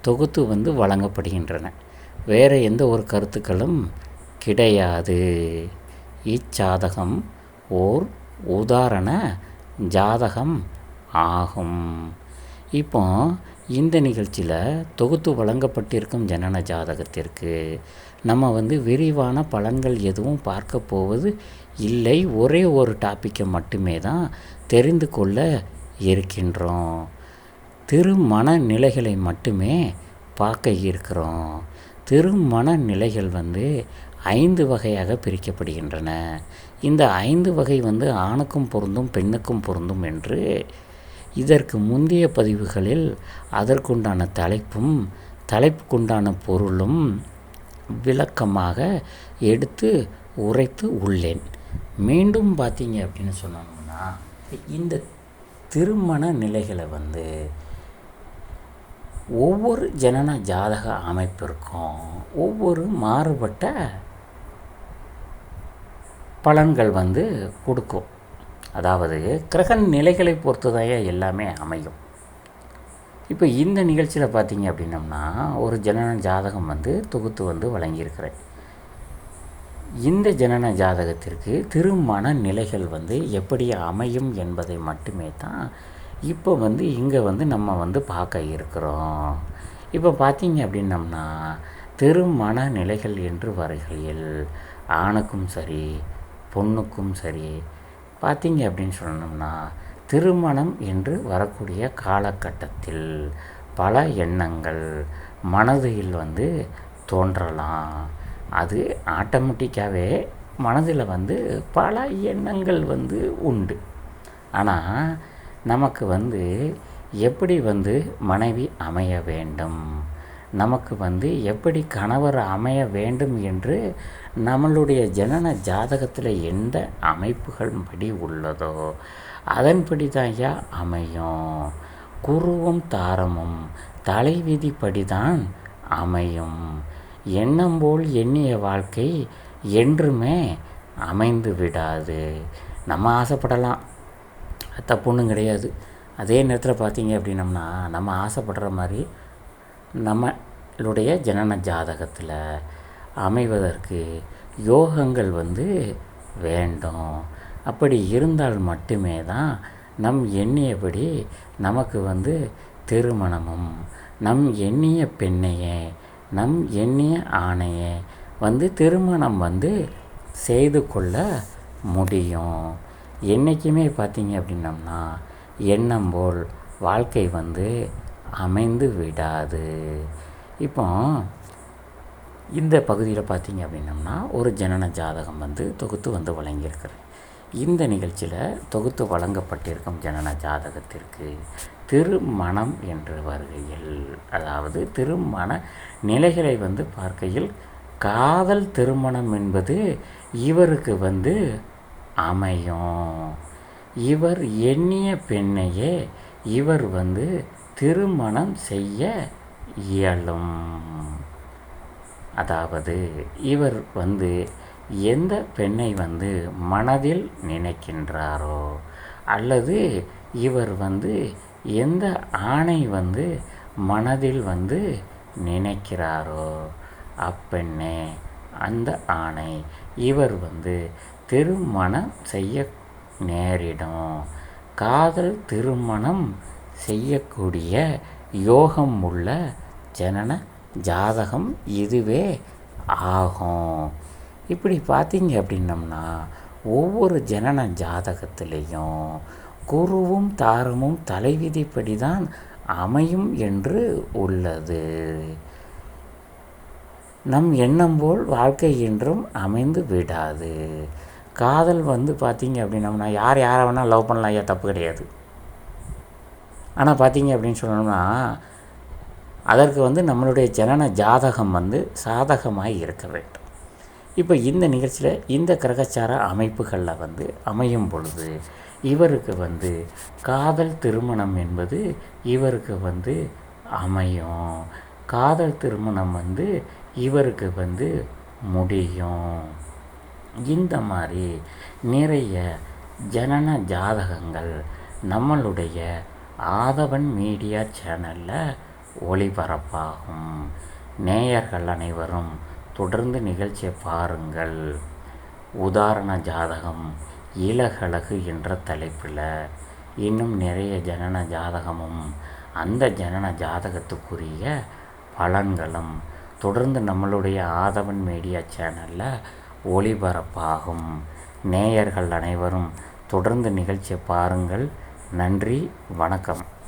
தொகுத்து வந்து வழங்கப்படுகின்றன. வேறு எந்த ஒரு கருத்துக்களும் கிடையாது. இச்சாதகம் ஓர் உதாரண ஜாதகம் ஆகும். இப்போ இந்த நிகழ்ச்சியில் தொகுத்து வழங்கப்பட்டிருக்கும் ஜனன ஜாதகத்திற்கு நம்ம வந்து விரிவான பலன்கள் எதுவும் பார்க்க போவது இல்லை. ஒரே ஒரு டாப்பிக்கை மட்டுமே தான் தெரிந்து கொள்ள இருக்கின்றோம். திருமண நிலைகளை மட்டுமே பார்க்க இருக்கிறோம். திருமண நிலைகள் வந்து ஐந்து வகையாக பிரிக்கப்படுகின்றன. இந்த ஐந்து வகை வந்து ஆணுக்கும் பொருந்தும் பெண்ணுக்கும் பொருந்தும் என்று இதற்கு முந்தைய பதிவுகளில் அதற்குண்டான தலைப்பும் தலைப்புக்குண்டான பொருளும் விளக்கமாக எடுத்து உரைத்து உள்ளேன். மீண்டும் பார்த்தீங்க அப்படின்னு சொன்னோம்னா இந்த திருமண நிலைகளை வந்து ஒவ்வொரு ஜனன ஜாதக அமைப்பிற்கும் ஒவ்வொரு மாறுபட்ட பலன்கள் வந்து கொடுக்கும். அதாவது கிரக நிலைகளை பொறுத்து தான் எல்லாமே அமையும். இப்போ இந்த நிகழ்ச்சியில் பார்த்தீங்க அப்படின்னம்னா ஒரு ஜனன ஜாதகம் வந்து தொகுத்து வந்து வழங்கியிருக்கிறேன். இந்த ஜனன ஜாதகத்திற்கு திருமண நிலைகள் வந்து எப்படி அமையும் என்பதை மட்டுமே தான் இப்போ வந்து இங்கே வந்து நம்ம வந்து பார்க்க இருக்கிறோம். இப்போ பார்த்தீங்க அப்படின்னம்னா திருமண நிலைகள் என்று வருகையில் ஆணுக்கும் சரி பொண்ணுக்கும் சரி பார்த்தீங்க அப்படின்னு சொன்னோம்னா திருமணம் என்று வரக்கூடிய காலகட்டத்தில் பல எண்ணங்கள் மனதில் வந்து தோன்றலாம். அது ஆட்டோமேட்டிக்காகவே மனதில் வந்து பல எண்ணங்கள் வந்து உண்டு. ஆனால் நமக்கு வந்து எப்படி வந்து மனைவி அமைய வேண்டும்? நமக்கு வந்து எப்படி கணவர் அமைய வேண்டும் என்று நம்மளுடைய ஜனன ஜாதகத்தில் எந்த அமைப்புகள் படி உள்ளதோ அதன்படி தான்யா அமையும். குருவும் தாரமும் தலைவிதிப்படி தான் அமையும். எண்ணம் போல் எண்ணிய வாழ்க்கை என்றுமே அமைந்து விடாது. நம்ம ஆசைப்படலாம். தப்புன்னும் கிடையாது. அதே நேரத்தில் பார்த்தீங்க அப்படின்னம்னா நம்ம ஆசைப்படுற மாதிரி நம்மளுடைய ஜனன ஜாதகத்தில் அமைவதற்கு யோகங்கள் வந்து வேண்டும். அப்படி இருந்தால் மட்டுமே தான் நம் எண்ணியபடி நமக்கு வந்து திருமணமும் நம் எண்ணிய பெண்ணையே நம் எண்ணிய ஆணையே வந்து திருமணம் வந்து செய்து கொள்ள முடியும். என்றைக்குமே பார்த்தீங்க அப்படின்னம்னா எண்ணம் போல் வாழ்க்கை வந்து அமைந்து விடாது. இப்போ இந்த பகுதியில் பார்த்தீங்க அப்படின்னம்னா ஒரு ஜனன ஜாதகம் வந்து தொகுத்து வந்து வழங்கியிருக்கிறேன் இந்த நிகழ்ச்சியில் தொகுத்து வழங்கப்பட்டிருக்கும் ஜனன ஜாதகத்திற்கு திருமணம் என்று வருகையில் அதாவது திருமண நிலைகளை வந்து பார்க்கையில் காதல் திருமணம் என்பது இவருக்கு வந்து அமையும். இவர் எண்ணிய பெண்ணையே இவர் வந்து திருமணம் செய்ய இயலும். அதாவது இவர் வந்து எந்த பெண்ணை வந்து மனதில் நினைக்கின்றாரோ அல்லது இவர் வந்து எந்த ஆணை வந்து மனதில் வந்து நினைக்கிறாரோ அப்பெண்ணே அந்த ஆணை இவர் வந்து திருமணம் செய்ய நேரிடும். காதல் திருமணம் செய்யக்கூடிய யோகம் உள்ள ஜனன ஜாதகம் இதுவே ஆகும். இப்படி பார்த்தீங்க அப்படின்னம்னா ஒவ்வொரு ஜனன ஜாதகத்திலையும் குருவும் தாரமும் தலைவிதிப்படி தான் அமையும் என்று உள்ளது. நம் எண்ணம் போல் வாழ்க்கை என்றும் அமைந்து விடாது. காதல் வந்து பார்த்தீங்க அப்படின்னம்னா யார் யாரை வேணால் லவ் பண்ணலாம் ஐயா தப்பு கிடையாது. ஆனால் பார்த்தீங்க அப்படின்னு சொன்னோம்னா அதற்கு வந்து நம்மளுடைய ஜனன ஜாதகம் வந்து சாதகமாக இருக்க வேண்டும். இப்போ இந்த நிகழ்ச்சியில் இந்த கிரகச்சார அமைப்புகளில் வந்து அமையும் பொழுது இவருக்கு வந்து காதல் திருமணம் என்பது இவருக்கு வந்து அமையும். காதல் திருமணம் வந்து இவருக்கு வந்து முடியும். இந்த மாதிரி நிறைய ஜனன ஜாதகங்கள் நம்மளுடைய ஆதவன் மீடியா சேனலில் ஒளிபரப்பாகும். நேயர்கள் அனைவரும் தொடர்ந்து நிகழ்ச்சியை பாருங்கள். உதாரண ஜாதகம் இலகழகு என்ற தலைப்பில் இன்னும் நிறைய ஜனன ஜாதகமும் அந்த ஜனன ஜாதகத்துக்குரிய பலன்களும் தொடர்ந்து நம்மளுடைய ஆதவன் மீடியா சேனலில் ஒளிபரப்பாகும். நேயர்கள் அனைவரும் தொடர்ந்து நிகழ்ச்சியை பாருங்கள். நன்றி வணக்கம்.